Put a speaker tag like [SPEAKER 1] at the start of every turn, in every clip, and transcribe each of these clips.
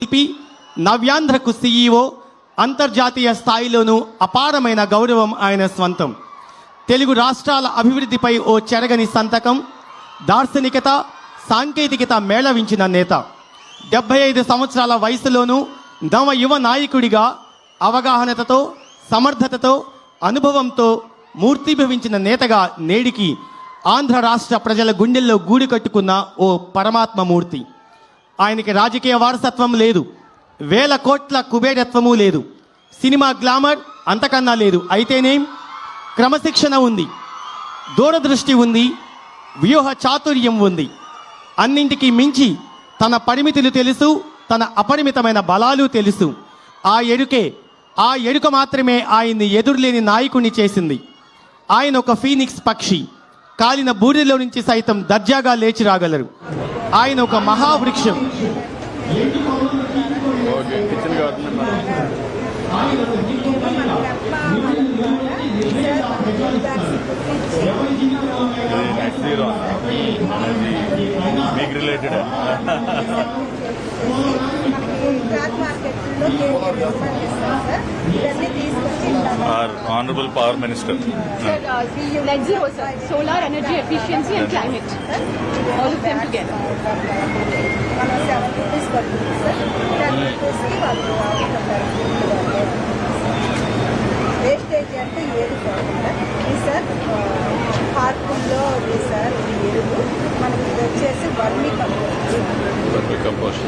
[SPEAKER 1] శిల్పి నవ్యాంధ్రకు సీఈఓ అంతర్జాతీయ స్థాయిలోనూ అపారమైన గౌరవం ఆయన స్వంతం. తెలుగు రాష్ట్రాల అభివృద్ధిపై ఓ చెరగని సంతకం దార్శనికత సాంకేతికత మేళవించిన నేత. డెబ్బై ఐదు సంవత్సరాల వయసులోనూ నవ యువ నాయకుడిగా అవగాహనతతో సమర్థతతో అనుభవంతో మూర్తిభవించిన నేతగా నేడికి ఆంధ్ర రాష్ట్ర ప్రజల గుండెల్లో గూడు కట్టుకున్న ఓ పరమాత్మ మూర్తి ఆయనకి రాజకీయ వారసత్వం లేదు. వేల కోట్ల కుబేరత్వము లేదు. సినిమా గ్లామర్ అంతకన్నా లేదు. అయితేనేం? క్రమశిక్షణ ఉంది. దూరదృష్టి ఉంది. వ్యూహ చాతుర్యం ఉంది. అన్నింటికి మించి తన పరిమితులు తెలుసు తన అపరిమితమైన బలాలు తెలుసు. ఆ ఎరుకే ఆ ఎరుక మాత్రమే ఆయన్ని ఎదురులేని నాయకుణ్ణి చేసింది. ఆయన ఒక ఫీనిక్స్ పక్షి. కాలిన బూడిలో నుంచి సైతం దర్జాగా లేచి రాగలరు. ఆయన ఒక మహావృక్షం.
[SPEAKER 2] మీకు రిలేటెడ్
[SPEAKER 3] క్లాత్ మార్కెట్లో కేజీ రూపాయలు ఇస్తాం సార్ ఇవన్నీ తీసుకొచ్చి ఇస్తాము.
[SPEAKER 2] Our honourable power minister
[SPEAKER 4] Sir, uh, the net zero, sir. Solar energy efficiency and climate. All of them together.
[SPEAKER 3] మనం సెవెన్ రూపీస్ పడుతుంది సార్ టెన్ రూపీస్కి వాళ్ళు అమ్ముతుంటారు వేస్టేజ్ అంటే ఏది కాకుండా ఇది సార్ హార్పుల్లో ఉంది సార్ ఈ ఎరువు. మనకి ఇది వచ్చేసి వర్మి కంపోస్ట్. Vermicompost.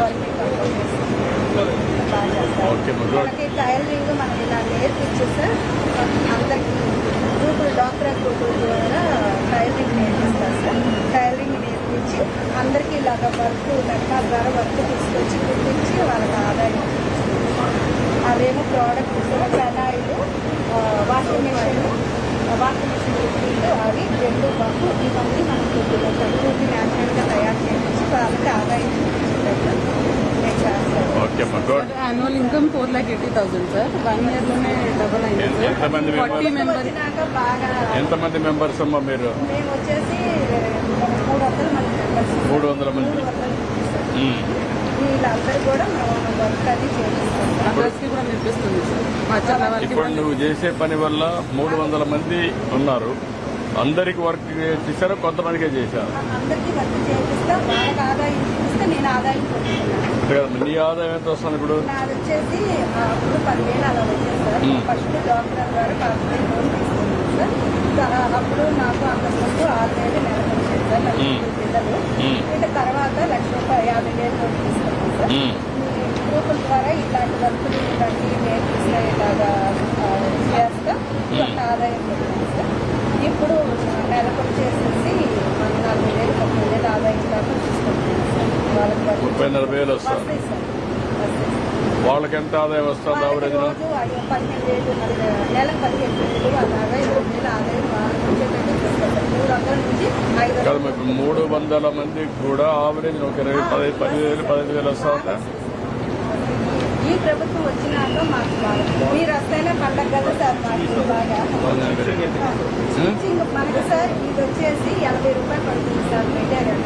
[SPEAKER 3] మనకి టైలరింగ్ మనకి ఇలా నేర్పించి సార్. అందరికి గ్రూపులు డాక్టర్ గ్రూపుల ద్వారా టైలరింగ్ నేర్పిస్తారు సార్. టైలరింగ్ నేర్పించి అందరికీ ఇలాగ వర్క్ మెట్కాల ద్వారా వర్క్ తీసుకొచ్చి కుట్టించి వాళ్ళకి ఆదాయం అవేమో product phenyl washing machine machine liquid అవి రెండు బంకు ఇవన్నీ మనకి ప్రకృతి న్యాచురల్గా తయారు చేయించి వాళ్ళకి ఆదాయం
[SPEAKER 5] annual income four lakh eighty thousand sir one ఇయర్లోనే double అయింది ఫార్టీ
[SPEAKER 2] members?
[SPEAKER 5] మెంబర్
[SPEAKER 3] వచ్చినాక బాగా
[SPEAKER 2] ఎంతమంది మెంబర్స్ అమ్మా మీరు?
[SPEAKER 3] వచ్చేసి మూడు వందల మంది మెంబర్స్
[SPEAKER 2] మూడు వందల మంది.
[SPEAKER 3] వీళ్ళందరూ కూడా మేము వర్క్ అది చేపిస్తాం.
[SPEAKER 2] ఇప్పుడు నువ్వు చేసే పని వల్ల మూడు వందల మంది ఉన్నారు. అందరికి వర్క్ చేశారు కొంతమందికే చేశారు. నీ ఆదాయం ఎంత వస్తుంది ఇప్పుడు?
[SPEAKER 3] అప్పుడు. ఫస్ట్ డాక్టర్ నాకు అంతకుముందు ఆరు వేలు నెలకు వచ్చేది సార్ పిల్లలు తర్వాత లక్ష రూపాయలు యాభై వేలు తీసుకున్నాను. గ్రూపుల ద్వారా ఇట్లాంటి వర్కులు ఇలాంటి నేర్పిస్తా ఇలాగా చేస్తా. కొంత ఆదాయం పొందాను సార్ ఇప్పుడు నెలకు వచ్చేసేసి మన నలభై వేలు ముప్పై వేలు ఆదాయం దాకా సార్ వాళ్ళకి
[SPEAKER 2] ముప్పై నలభై వేలు
[SPEAKER 3] వస్తాయి సార్.
[SPEAKER 2] వాళ్ళకి ఎంత ఆదాయం వస్తుంది ఆవరేజ్
[SPEAKER 3] పదిహేను పదిహేను
[SPEAKER 2] కదా మూడు వందల మందికి కూడా ఆవరేజ్ ఒక ఇరవై పదహైదు పదిహేను వేలు పదహైదు వేలు వస్తా ఉందా?
[SPEAKER 3] ఈ ప్రభుత్వం వచ్చినాక మాకు మీరు వస్తేనే పండగ కదా సార్ మాకు బాగా. మనకి సార్ ఇది వచ్చేసి ఎనభై రూపాయలు పడుతుంది సార్ మెటీరియల్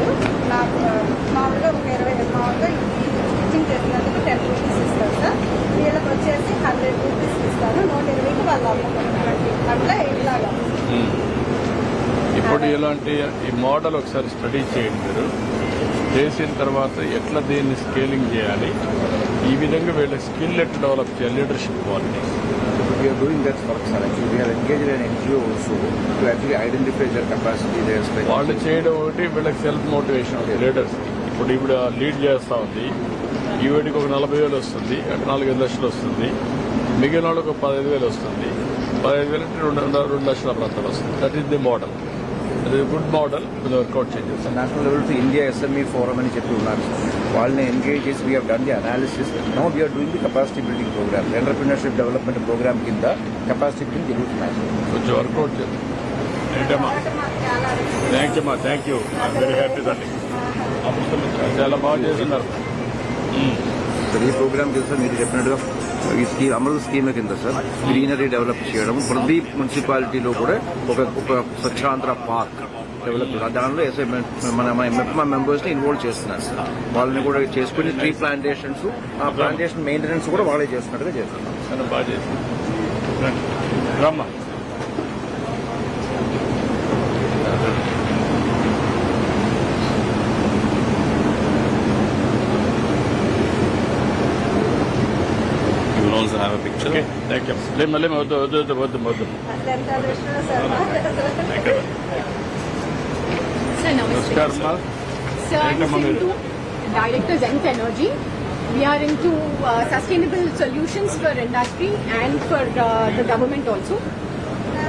[SPEAKER 3] నాకు ఆ, మామూలుగా ఒక ఇరవై మామూలుగా ఇది స్టిచ్చింగ్ చేసినందుకు టెన్ రూపీస్ ఇస్తాను సార్. వీళ్ళకి వచ్చేసి హండ్రెడ్ రూపీస్ ఇస్తాను నూట ఇరవైకి వాళ్ళు అమ్ముకుంటారు అట్లా ఇట్లాగా.
[SPEAKER 2] ఇప్పుడు ఇలాంటి ఈ మోడల్ ఒకసారి స్టడీ చేయండి మీరు. చేసిన తర్వాత ఎట్లా దీన్ని స్కేలింగ్ చేయాలి? ఈ విధంగా వీళ్ళ స్కిల్ ఎట్లా డెవలప్ చేయాలి?
[SPEAKER 6] Leadership qualities.
[SPEAKER 2] వాళ్ళు చేయడం ఒకటి వీళ్ళకి సెల్ఫ్ మోటివేషన్ లీడర్స్ ఇప్పుడు ఇప్పుడు లీడ్ చేస్తా ఉంది. ఈ వీటికి ఒక నలభై వేలు వస్తుంది నాలుగైదు లక్షలు వస్తుంది మిగిలిన వాళ్ళకి ఒక పదహైదు వేలు వస్తుంది. పదహైదు వేలు అంటే రెండు రెండు లక్షల ప్రాంతాలు వస్తుంది. దట్ ఈస్ ది మోడల్ అది good model
[SPEAKER 6] work out national level to India SME forum అని చెప్పి ఉన్నారు. వాళ్ళని ఎంగేజ్ చేసి we done the analysis no we are doing the capacity building programme entrepreneurship development programme కింద కెపాసిటీ బిల్డింగ్ జరుగుతున్నాయి.
[SPEAKER 2] కొంచెం work out చేయండి థ్యాంక్ యూ అమ్మా థ్యాంక్ యూ వెరీ హ్యాపీ చాలా బాగా చేస్తున్నారు.
[SPEAKER 6] సార్ ఈ ప్రోగ్రామ్ కింద సార్ మీరు చెప్పినట్టుగా ఈ స్కీమ్ అమలు స్కీమ్ కింద సార్ గ్రీనరీ డెవలప్ చేయడం ప్రతి మున్సిపాలిటీలో కూడా ఒక ఒక స్వచ్ఛాంధ్ర పార్క్ డెవలప్ దానిలో ఎస్ఐ మన మెప్మా మెంబర్స్ని ఇన్వాల్వ్ చేస్తున్నారు సార్. వాళ్ళని కూడా చేసుకుని ట్రీ ప్లాంటేషన్స్ ఆ ప్లాంటేషన్ మెయింటెనెన్స్ కూడా వాళ్ళే చేస్తున్నట్టుగా
[SPEAKER 2] చేస్తున్నారు. thank
[SPEAKER 7] you.
[SPEAKER 3] ಯು ಲಿಮ್ಮ ಲಿಮ್ಮ
[SPEAKER 2] ಒದ್ದು ಒದ್ದು
[SPEAKER 4] ಒದ್ದು ಒದ್ದು
[SPEAKER 2] ಒದ್ದು ನಮಸ್ಕಾರ
[SPEAKER 4] So I'm Sindhu, Director Zenth Energy. We are into uh, sustainable solutions for industry and for uh, the government also.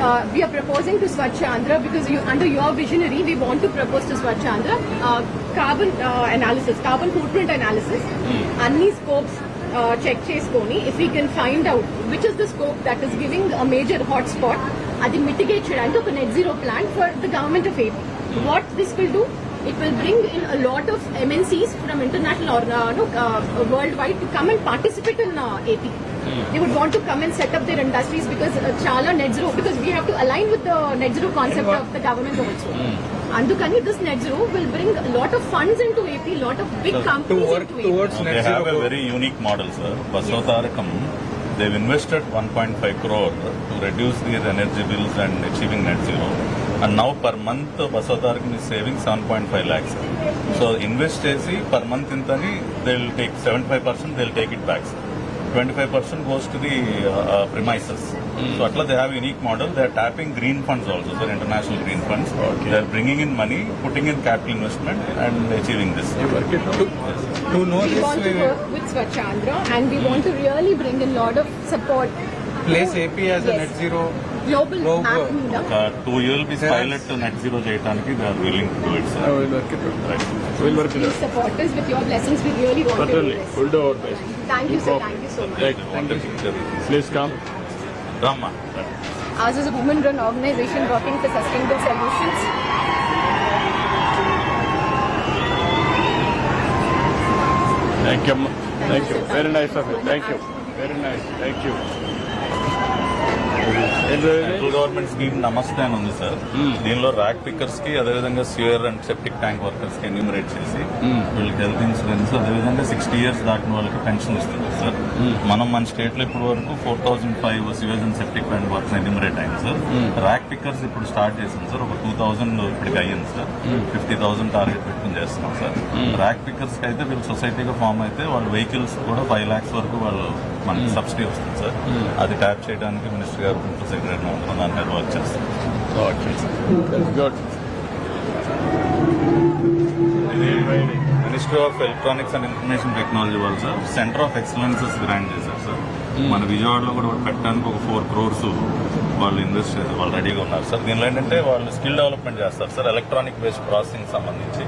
[SPEAKER 4] Uh, we are proposing to Swachh Andhra because you, under your visionary, we want to propose to Swachh Andhra uh, carbon uh, analysis, carbon footprint analysis, mm. Anni scopes uh, check చేసుకొని if we can find out which is the scope that is giving a major hotspot, అది mitigate చేయడానికి ఒక net zero plan for the government of AP. What this will do, it will bring in a lot of MNCs from international or uh, no, uh, worldwide to come and participate in uh, AP. They would want to come and set up their industries because uh, chala net zero because we have to align with the net zero concept of the government also. Andukani, this net zero will bring a lot of funds into AP, a lot of big companies into AP.
[SPEAKER 7] They have a very unique model, sir. Basavatarakam, they've invested 1.5 crore to reduce their energy bills and achieving net zero. And now per month, Basavatarakam is saving 7.5 lakhs. Sir. So invest చేసి per month ఇంతని they'll take 75%, they'll take it back. Sir. 25% goes to the uh, uh, premises. So atla they have a unique model. They are tapping green funds also, sir, international green funds. They are bringing in money, putting in capital investment and achieving this.
[SPEAKER 2] Work it
[SPEAKER 8] To know
[SPEAKER 4] We
[SPEAKER 8] this,
[SPEAKER 4] want
[SPEAKER 8] we
[SPEAKER 4] to
[SPEAKER 8] will
[SPEAKER 4] work with Swachandra and we want to really bring in lot of support.
[SPEAKER 8] place AP as a
[SPEAKER 4] Yes.
[SPEAKER 8] net zero.
[SPEAKER 4] Global
[SPEAKER 8] Global.
[SPEAKER 4] map మీద.
[SPEAKER 7] Uh, two year be pilot to net zero చేయడానికి they are willing to do it, sir.
[SPEAKER 2] Will work it will work it
[SPEAKER 4] Please support us with your blessings. We really want to do
[SPEAKER 2] Certainly,
[SPEAKER 4] this.
[SPEAKER 2] we'll do our best.
[SPEAKER 4] Thank you, sir. Thank you so much.
[SPEAKER 2] Right,
[SPEAKER 7] Want a picture?
[SPEAKER 2] Please come.
[SPEAKER 7] Rama.
[SPEAKER 4] Ours is a women-run organization working for sustainable solutions.
[SPEAKER 2] Thank you. అమ్మ. Thank you. Very nice of you. Thank you. Very nice. Thank you.
[SPEAKER 7] Central government scheme Namaste అని ఉంది sir. దీనిలో rack పికర్స్కి అదేవిధంగా sewer and septic tank వర్కర్స్కి enumerate చేసి వీళ్ళకి health insurance అదేవిధంగా సిక్స్టీ ఇయర్స్ దాటిన వాళ్ళకి పెన్షన్ ఇస్తుంది సార్. మనం మన స్టేట్లో ఇప్పటి వరకు four thousand five sewers and septic tank works enumerate అయింది సార్. ర్యాక్ పికర్స్ ఇప్పుడు స్టార్ట్ చేసింది సార్. ఒక టూ థౌసండ్ ఇప్పటికి అయ్యింది సార్. ఫిఫ్టీ థౌసండ్ టార్గెట్ పెట్టుకుని చేస్తున్నాం సార్. ర్యాక్ పికర్స్కి అయితే వీళ్ళు సొసైటీగా ఫామ్ అయితే వాళ్ళ వెహికల్స్ కూడా ఫైవ్ లాక్స్ వరకు వాళ్ళు మనకి సబ్సిడీ వస్తుంది సార్. అది ట్యాప్ చేయడానికి మినిస్టర్ గారు ప్రిన్సిపల్ సెక్రటరీ అందరం దాని మీద వర్క్ చేస్తాం. Ministry of electronics and information technology వాళ్ళు sir centre of excellences grant చేశారు సార్. మన విజయవాడలో కూడా పెట్టడానికి ఒక ఫోర్ క్రోర్స్ వాళ్ళు ఇన్వెస్ట్ చేశారు వాళ్ళు రెడీగా ఉన్నారు సార్. దీనిలో ఏంటంటే వాళ్ళు స్కిల్ డెవలప్మెంట్ చేస్తారు సార్ ఎలక్ట్రానిక్ బేస్డ్ ప్రాసెసింగ్ సంబంధించి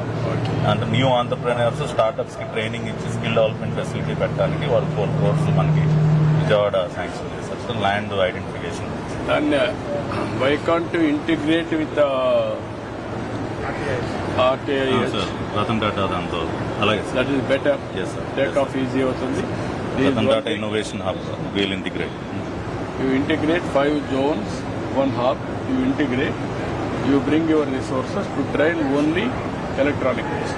[SPEAKER 7] అంటే న్యూ ఆంటర్ప్రీనర్స్ స్టార్టప్స్కి ట్రైనింగ్ ఇచ్చి స్కిల్ డెవలప్మెంట్ ఫెసిలిటీ పెట్టడానికి వాళ్ళు ఫోర్ క్రోర్స్ మనకి విజయవాడ శాంక్షన్ చేశారు.
[SPEAKER 2] Land identification to integrate with
[SPEAKER 7] Ratan Tata దాంతో. Innovation hub will integrate
[SPEAKER 2] you integrate five zones one hub you integrate you bring your resources to train only electronic waste.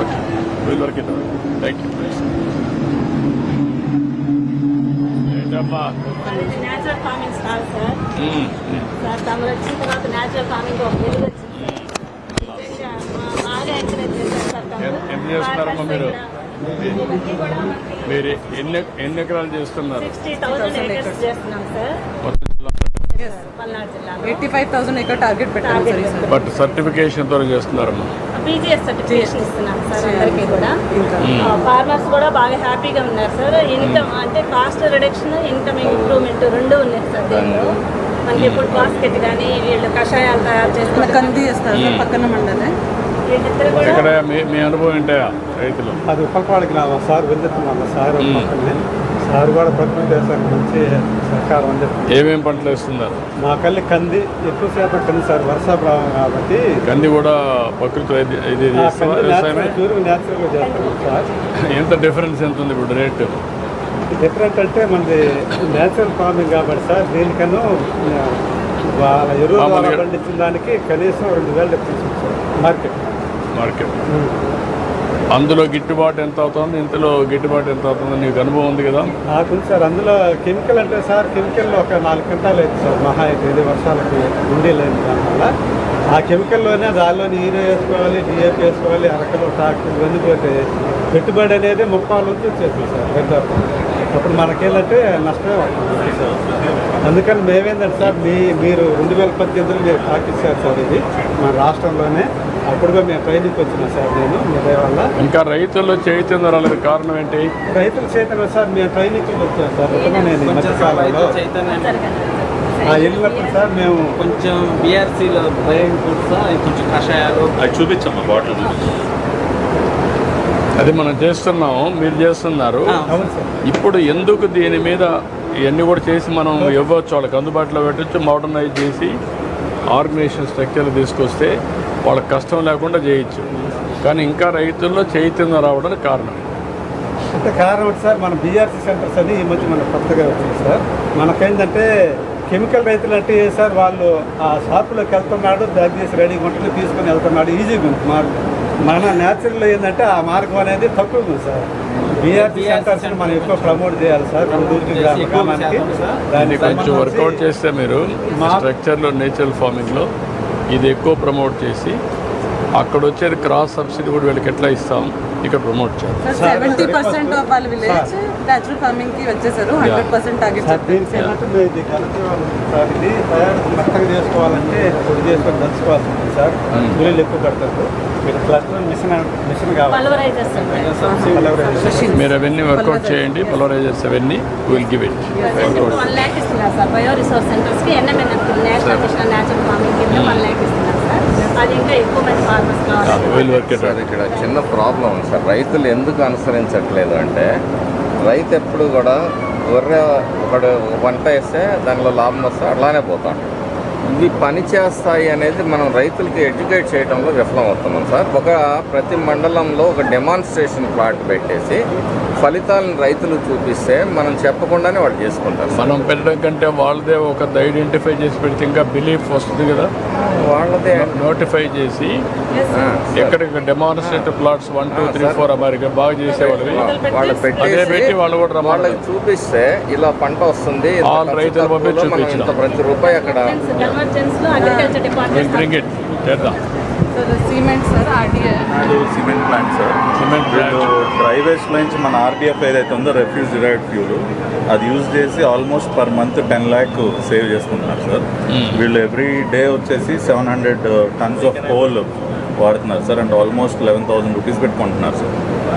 [SPEAKER 2] Okay. We'll work it out. Thank you. Please. ఏంటమ్మా?
[SPEAKER 9] Natural farming stall sir
[SPEAKER 2] hmm.
[SPEAKER 9] Sir తమరు వచ్చిన తర్వాత natural farming ఒక వెలుగు వచ్చింది sir మా- బాగా encourage చేశారు సార్ తమరు.
[SPEAKER 2] ఏం- ఏం చేస్తున్నారమ్మా మీరు? మీరు ఎన్ని ఎన్ని ఎకరాలు చేస్తున్నారు
[SPEAKER 9] సిక్స్టీ థౌసండ్ ఏకర్స్ చేస్తున్నాం సార్
[SPEAKER 5] ఎయిటీ ఫైవ్ థౌసండ్ ఎక్కడ టార్గెట్ పెట్టారు సార్ ఈసారి.
[SPEAKER 2] బట్ సర్టిఫికేషన్తో చేస్తున్నారమ్మా.
[SPEAKER 9] పీజీఎస్ సర్టిఫికేషన్ ఇస్తున్నాం సార్ అందరికీ కూడా.
[SPEAKER 5] ఇంకా.
[SPEAKER 9] ఫార్మర్స్ కూడా బాగా హ్యాపీగా ఉన్నారు సార్. ఇన్కమ్ అంటే కాస్ట్ రిడక్షన్ ఇన్కమ్ ఇంప్రూవ్మెంట్ రెండు ఉన్నాయి సార్ దీనిలో మనకి ఇప్పుడు బాస్కెట్ కానీ వీళ్ళు కషాయాలు తయారు
[SPEAKER 5] మన
[SPEAKER 9] చేస్తున్నారు
[SPEAKER 5] కంది చేస్తారు సార్ పక్కన మండలే
[SPEAKER 9] వీళ్ళిద్దరు కూడా
[SPEAKER 2] ఇక్కడ మీ మీ అనుభవం ఏంటా రైతులు?
[SPEAKER 10] అది ఉప్పలపాడు గ్రామం సార్ వెళ్తున్నాను సార్. పక్కనే. సార్ కూడా ప్రకృతి వ్యవసాయం నుంచి సహకారం అని చెప్పి.
[SPEAKER 2] ఏమేం పంటలు వేస్తున్నారు?
[SPEAKER 10] మా కల్లి కంది ఎక్కువ శాతం కంది సార్ వర్షాభావం కాబట్టి.
[SPEAKER 2] కంది కూడా ప్రకృతి ఇది
[SPEAKER 10] న్యాచురల్ న్యాచురల్గా సార్.
[SPEAKER 2] ఎంత డిఫరెన్స్ ఎంత ఉంది ఇప్పుడు రేటు?
[SPEAKER 10] డిఫరెంట్ అంటే మనది నేచురల్ ఫార్మింగ్ కాబట్టి సార్ దీనికన్నా వాళ్ళ ఎరువు పండించిన దానికి కనీసం రెండు వేలు డిఫరెన్స్ సార్. మార్కెట్.
[SPEAKER 2] మార్కెట్. అందులో గిట్టుబాటు ఎంత అవుతుంది? ఇంతలో గిట్టుబాటు ఎంత అవుతుంది? నీకు అనుభవం ఉంది కదా?
[SPEAKER 10] నాకు సార్. అందులో కెమికల్ అంటే సార్ కెమికల్లో ఒక నాలుగు క్వింటాలు అయితే సార్. మహా అయితే వర్షాలకి ఉండి లేదు దానివల్ల. ఆ కెమికల్లోనే దానిలోని నీరు వేసుకోవాలి డిఏపి వేసుకోవాలి అరకలు ట్రాక్టర్ ఇవన్నీ పోతే పెట్టుబడి అనేది ముప్పాల నుంచి వచ్చేసింది సార్ పెద్ద అప్పుడు మనకేంటంటే నష్టమే వస్తుంది సార్. అందుకని మేమేందంటే సార్ మీ మీరు రెండు వేల పద్దెనిమిదిలో మీరు పాటిస్తారు సార్ ఇది మన రాష్ట్రంలోనే. అప్పుడుగా మేము ట్రైనింగ్కి వచ్చినాం సార్ నేను మీ దయ వల్ల.
[SPEAKER 2] ఇంకా రైతుల్లో చైతన్యం రాలేదు కారణం ఏంటి?
[SPEAKER 10] రైతుల చేతన సార్ మేము ట్రైనింగ్కి వచ్చాం సార్ నేను ఈ మధ్యకాలంలో ఆ వెళ్ళినప్పుడు సార్ మేము
[SPEAKER 8] కొంచెం బీఆర్సీలో బ్రెయిన్ ఫుడ్స్ కొంచెం కషాయాలు.
[SPEAKER 7] అది చూపించమ్మా బాటిల్ చూపించు
[SPEAKER 2] అది మనం చేస్తున్నాం మీరు చేస్తున్నారు.
[SPEAKER 10] అవును సార్.
[SPEAKER 2] ఇప్పుడు ఎందుకు దీని మీద ఇవన్నీ కూడా చేసి మనం ఇవ్వచ్చు? వాళ్ళకి అందుబాటులో పెట్టచ్చు మోడర్నైజ్ చేసి ఆర్గనైజేషన్ స్ట్రక్చర్ తీసుకొస్తే వాళ్ళకి కష్టం లేకుండా చేయొచ్చు. కానీ ఇంకా రైతుల్లో చైతన్యం రావడానికి కారణం.
[SPEAKER 10] అంటే కారణం ఒకటి సార్ మన బీఆర్సీ సెంటర్స్ అని ఈ మధ్య మనకు కొత్తగా వచ్చింది సార్. మనకేంటంటే కెమికల్ రైతులు అంటే ఏ సార్ వాళ్ళు ఆ షాపులోకి వెళ్తున్నాడు బ్యాగ్ చేసి రెడీ గుంటలు తీసుకొని వెళ్తున్నాడు. ఈజీగా ఉంది మార్గం మన న్యాచురల్ ఏంటంటే ఆ మార్గం అనేది తక్కువ ఉంది సార్. బీఆర్సీ సెంటర్స్ మనం ఎక్కువ ప్రమోట్ చేయాలి సార్.
[SPEAKER 2] దాన్ని కొంచెం వర్కౌట్ చేస్తే మీరు
[SPEAKER 10] మా-
[SPEAKER 2] స్ట్రక్చర్లో నేచురల్ ఫార్మింగ్లో ఇది ఎక్కువ ప్రమోట్ చేసి అక్కడ వచ్చేది క్రాస్ సబ్సిడీ కూడా వీళ్ళకి ఎట్లా ఇస్తాం ఇక్కడ ప్రమోట్ చేయాలి.
[SPEAKER 10] మీరు
[SPEAKER 9] పల్వరైజర్స్
[SPEAKER 2] అవన్నీ వర్కౌట్ చేయండి పొలరైజర్స్ అవన్నీ విల్ గివ్ ఇట్
[SPEAKER 6] ఇక్కడ చిన్న ప్రాబ్లం ఉంది సార్. రైతులు ఎందుకు అనుసరించట్లేదు అంటే రైతు ఎప్పుడు కూడా గొర్రె ఒకడు వంట వేస్తే దానిలో లాభం వస్తే అలానే పోతాడు. ఇవి పని చేస్తాయి అనేది మనం రైతులకి ఎడ్యుకేట్ చేయడంలో విఫలం అవుతున్నాం సార్. ఒక ప్రతి మండలంలో ఒక డెమాన్స్ట్రేషన్ ప్లాట్ పెట్టేసి ఫలితాలను రైతులు చూపిస్తే మనం చెప్పకుండానే వాళ్ళు చేసుకుంటారు
[SPEAKER 2] మనం పెట్టడం కంటే వాళ్ళదే ఒక ఐడెంటిఫై చేసి పెడితే ఇంకా బిలీఫ్ వస్తుంది కదా.
[SPEAKER 6] వాళ్ళదే.
[SPEAKER 2] నోటిఫై చేసి ఎక్కడికి demonstrative plots one two three four America బాగా చేసేవాళ్ళవి
[SPEAKER 6] వాళ్ళు
[SPEAKER 2] పెట్టి వాళ్ళు కూడా.
[SPEAKER 6] వాళ్ళకి చూపిస్తే ఇలా పంట వస్తుంది
[SPEAKER 2] రైతుల
[SPEAKER 6] ప్రతి రూపాయి అక్కడ
[SPEAKER 9] అగ్రికల్చర్ డిపార్ట్మెంట్
[SPEAKER 2] బ్రింగ్ ఇట్ చేద్దాం.
[SPEAKER 5] Cement
[SPEAKER 7] sir cement plant sir
[SPEAKER 2] cement
[SPEAKER 7] వీళ్ళు డ్రై వేస్ట్ నుంచి మన ఆర్డీఎఫ్ ఏదైతే ఉందో రెఫ్యూజ్ డిరైవ్డ్ ఫ్యూల్ అది యూజ్ చేసి almost per month ten lakh save చేసుకుంటున్నారు సార్ వీళ్ళు ఎవ్రీ డే వచ్చేసి seven hundred tons of coal వాడుతున్నారు sir. And almost eleven thousand rupees పెట్టుకుంటున్నారు sir.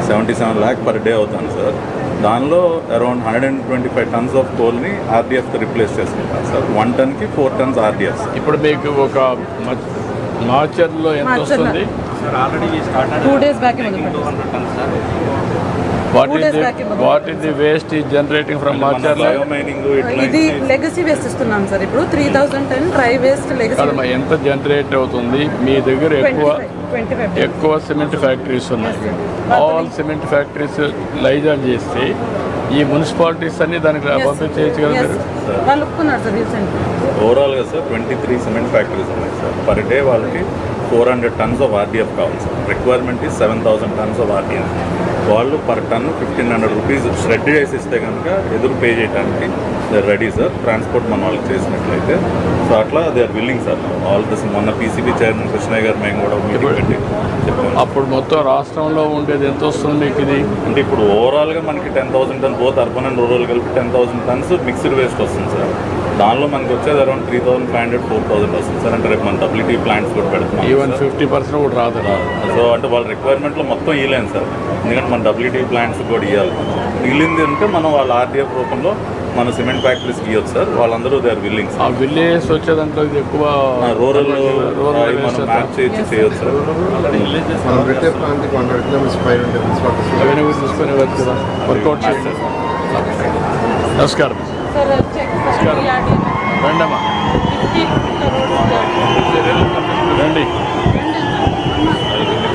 [SPEAKER 7] Seventy seven lakh per day అవుతుంది సార్. దానిలో around hundred and twenty five tons of కోల్ని ఆర్డీఎఫ్తో replace చేసుకుంటారు sir. One టన్కి four tons RDF
[SPEAKER 2] ఇప్పుడు మీకు ఒక మార్చర్లో ఎంత. వస్తుంది?
[SPEAKER 5] టూ డేస్ బ్యాక్ మొదలు
[SPEAKER 2] వాట్
[SPEAKER 5] Two
[SPEAKER 2] ఈస్
[SPEAKER 5] back ఇవ్వదు.
[SPEAKER 2] What is the waste is generating from మార్చర్లో
[SPEAKER 7] mining
[SPEAKER 5] ఇది లెగసీ వేస్ట్ ఇస్తున్నాం సార్. ఇప్పుడు three thousand ten dry waste
[SPEAKER 2] legacy ఎంత జనరేట్ అవుతుంది? మీ దగ్గర ఎక్కువ ఎక్కువ సిమెంట్ ఫ్యాక్టరీస్ ఉన్నాయి. ఆల్ సిమెంట్ ఫ్యాక్టరీస్ లైజాన్ చేస్తే ఈ మున్సిపాలిటీస్ అన్ని దానికి కదా
[SPEAKER 5] ఒప్పుకున్నారు సార్ రీసెంట్
[SPEAKER 7] ఓవరాల్గా sir twenty three cement factories ఉన్నాయి సార్ పర్ డే వాళ్ళకి four hundred tons of RDF కావాలి సార్ రిక్వైర్మెంట్ ఈ seven thousand tons of RDF వాళ్ళు per ton fifteen hundred rupees shed చేసి ఇస్తే కనుక ఎదురు పే చేయడానికి దే రెడీ సార్ ట్రాన్స్పోర్ట్ మన వాళ్ళకి చేసినట్లయితే. సో అట్లా they are willing sir all this మొన్న పీసీబీ చైర్మన్ కృష్ణయ్య గారు మేము కూడా మీటింగ్ పెట్టి
[SPEAKER 2] అప్పుడు మొత్తం రాష్ట్రంలో ఉండేది ఎంత వస్తుంది మీకు ఇది?
[SPEAKER 7] అంటే ఇప్పుడు ఓవరాల్గా మనకి ten thousand tons both urban and rural కలిపి ten thousand tons mixed waste వస్తుంది సార్ దానిలో మనకి వచ్చేది around three thousand five hundred four thousand వస్తుంది సార్ అంటే రేపు మన డబ్ల్యూటీ ప్లాంట్స్ కూడా పెడుతున్నాం
[SPEAKER 2] ఈవెన్. ఫిఫ్టీ పర్సెంట్ కూడా రాదు.
[SPEAKER 7] సో అంటే వాళ్ళ రిక్వైర్మెంట్లో మొత్తం ఇవ్వలేము సార్ ఎందుకంటే మన డబ్ల్యూటీ ప్లాంట్స్ కూడా ఇవ్వాలి మిగిలింది అంటే మనం వాళ్ళ ఆర్డీఎఫ్ రూపంలో మన సిమెంట్ ఫ్యాక్టరీస్కి ఇవ్వచ్చు సార్. వాళ్ళందరూ దే ఆర్ విల్లింగ్
[SPEAKER 2] ఆ విలేజ్ వచ్చే దాంట్లో ఇది ఎక్కువ
[SPEAKER 7] రూరల్
[SPEAKER 2] రూరల్
[SPEAKER 7] మనం మ్యాప్ చేసి చేయొచ్చు సార్
[SPEAKER 11] మనం పెట్టే ప్రాంతానికి హండ్రెడ్ కిలోమీటర్స్ పైన
[SPEAKER 2] అవన్నీ తీసుకొని వచ్చు కదా. వర్కౌట్ చేస్తారు నమస్కారం.
[SPEAKER 5] సార్ చెక్
[SPEAKER 2] రండమ్మా. రండి.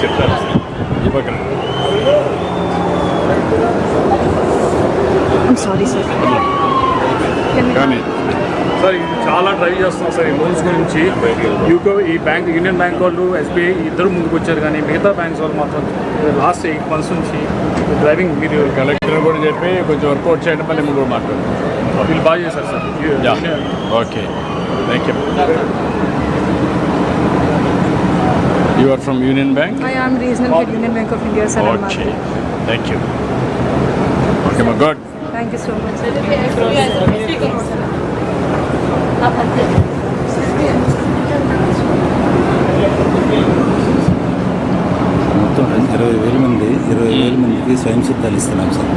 [SPEAKER 7] చెప్తారు సార్
[SPEAKER 2] ఈ పక్కన.
[SPEAKER 4] సార్
[SPEAKER 12] ఇది చాలా ట్రై చేస్తున్నాం సార్ ఈ లోన్స్ గురించి. యూకో ఈ బ్యాంక్ యూనియన్ బ్యాంక్ వాళ్ళు ఎస్బీఐ ఇద్దరు ముందుకు వచ్చారు కానీ మిగతా బ్యాంక్స్ వాళ్ళు మాత్రం లాస్ట్ ఎయిట్ మంత్స్ నుంచి డ్రైవింగ్ మీరు
[SPEAKER 2] కలెక్టర్ కూడా చెప్పి కొంచెం వర్కౌట్ చేయండి మళ్ళీ కూడా మాట్లాడదాం
[SPEAKER 12] వీళ్ళు బాగా చేశారు sir.
[SPEAKER 2] Okay thank you you are from Union Bank
[SPEAKER 5] I am reasonable Union Bank of India, sir. and
[SPEAKER 2] okay
[SPEAKER 5] Market.
[SPEAKER 2] Thank you okay మా good
[SPEAKER 5] Thank you. So much.
[SPEAKER 13] మొత్తం ఇరవై వేల మంది ఇరవై వేల మందికి స్వయం సిద్ధాలు ఇస్తున్నాం సార్.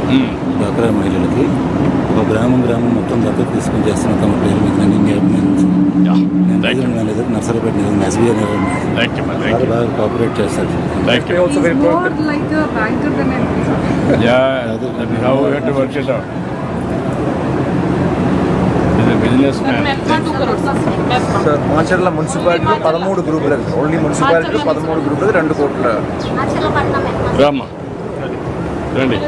[SPEAKER 13] డ్వాక్రా మహిళలకి ఒక గ్రామం గ్రామం మొత్తం దత్తత తీసుకొని చేస్తున్నాం తమ పేరు మీద నేను రీజనల్ మేనేజర్ నర్సరాపేట నిజం ఎస్బీఐ
[SPEAKER 2] థ్యాంక్ యూ థ్యాంక్
[SPEAKER 13] చాలా
[SPEAKER 2] యూ
[SPEAKER 13] బాగా కోఆపరేట్ చేస్తారు.
[SPEAKER 2] బిజినెస్ మ్యాన్
[SPEAKER 11] సార్ మాచర్ల మున్సిపాలిటీలో పదమూడు గ్రూపులకు ఓన్లీ మున్సిపాలిటీలో పదమూడు గ్రూపులకు రెండు కోట్ల.
[SPEAKER 2] రామ్మా రండి.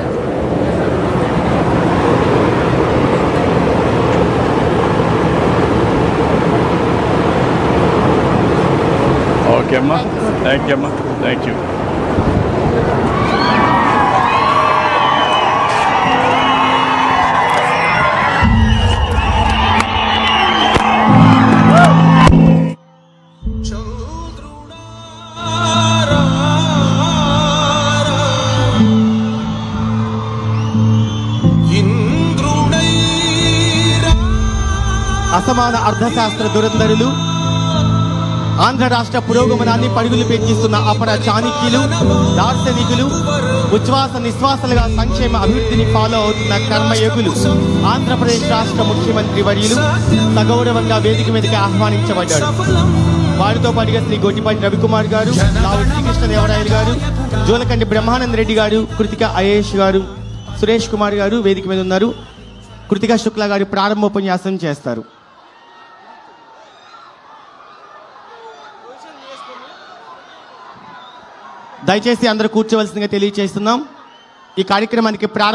[SPEAKER 2] ఓకే అమ్మా థ్యాంక్ యూ అమ్మా థ్యాంక్ యూ
[SPEAKER 1] అసమాన అర్థశాస్త్ర దురంధరులు ఆంధ్ర రాష్ట్ర పురోగమనాన్ని పరుగులు పెంచిస్తున్న అపర చాణిక్యులు దార్శనికులు ఉచ్ఛ్వాస నిశ్వాసలుగా సంక్షేమ అభివృద్ధిని ఫాలో అవుతున్న కర్మయోగులు ఆంధ్రప్రదేశ్ రాష్ట్ర ముఖ్యమంత్రి వర్యులు సగౌరవంగా వేదిక మీదకి ఆహ్వానించబడ్డారు. వారితో పాటుగా శ్రీ గొట్టిపాటి రవికుమార్ గారు లావు శ్రీకృష్ణ దేవరాయలు గారు జోలకండి బ్రహ్మానంద రెడ్డి గారు కృతిక అయేష్ గారు సురేష్ కుమార్ గారు వేదిక మీద ఉన్నారు. కృతిక శుక్ల గారు ప్రారంభోపన్యాసం చేస్తారు. దయచేసి అందరూ కూర్చోవలసిందిగా తెలియజేస్తున్నాం ఈ కార్యక్రమానికి ప్రారంభ